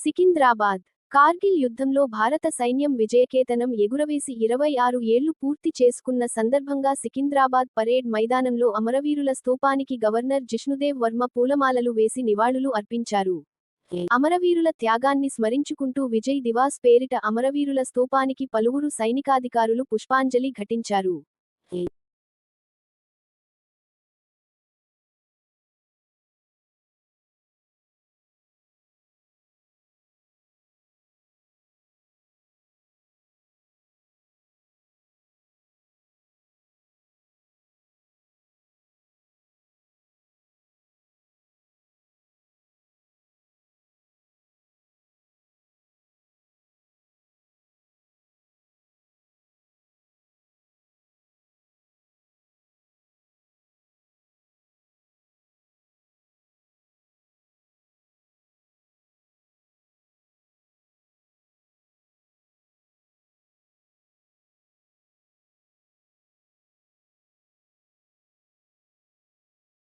సికింద్రాబాద్. కార్గిల్ యుద్ధంలో భారత సైన్యం విజయకేతనం ఎగురవేసి ఇరవై ఆరు ఏళ్ళు పూర్తి చేసుకున్న సందర్భంగా సికింద్రాబాద్ పరేడ్ మైదానంలో అమరవీరుల స్తూపానికి గవర్నర్ జిష్ణుదేవ్ వర్మ పూలమాలలు వేసి నివాళులు అర్పించారు. అమరవీరుల త్యాగాన్ని స్మరించుకుంటూ విజయ్ దివాస్ పేరిట అమరవీరుల స్తూపానికి పలువురు సైనికాధికారులు పుష్పాంజలి ఘటించారు.